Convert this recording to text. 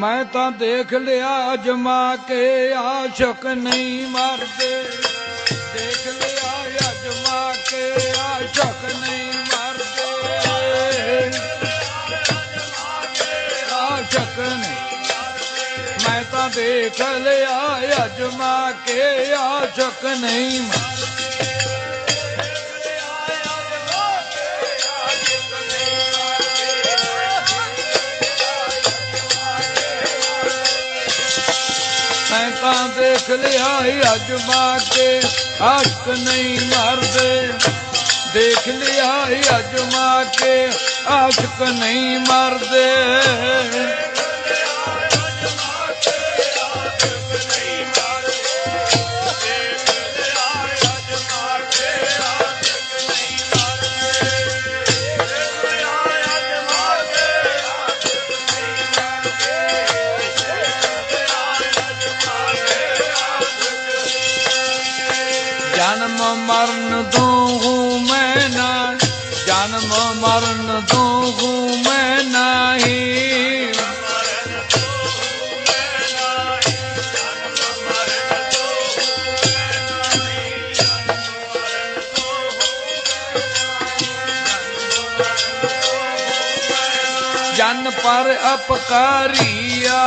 ਮੈਂ ਤਾਂ ਦੇਖ ਲਿਆ ਅਜਮਾ ਕੇ ਆਸ਼ਕ ਨਹੀਂ ਮਰਦੇ। ਦੇਖ ਲਿਆ ਅਜਮਾ ਕੇ ਆਸ਼ਕ ਨਹੀਂ ਮਰਦੇ। ਆਸ਼ਕ ਨਹੀਂ। ਮੈਂ ਤਾਂ ਦੇਖ ਲਿਆ ਅਜਮਾ ਕੇ ਆਸ਼ਕ ਨਹੀਂ ਮਰਦੇ। ਮੈਂ ਤਾਂ ਦੇਖ ਲਿਆ ਅਜਮਾ ਕੇ ਆਸ਼ਕ ਨਹੀਂ ਮਰਦੇ। ਦੇਖ ਲਿਆ ਅਜਮਾ ਕੇ ਆਸ਼ਕ ਨਹੀਂ ਮਰਦੇ। ਜਨਮ ਮਰਨ ਤੋਂ ਹੂੰ ਮੈਂ ਨਾ ਜਨਮ ਮਰਨ ਤੋਂ ਹੂੰ ਮੈਂ ਨਹੀਂ। ਜਨ ਪਰ ਅਪਕਾਰੀਆ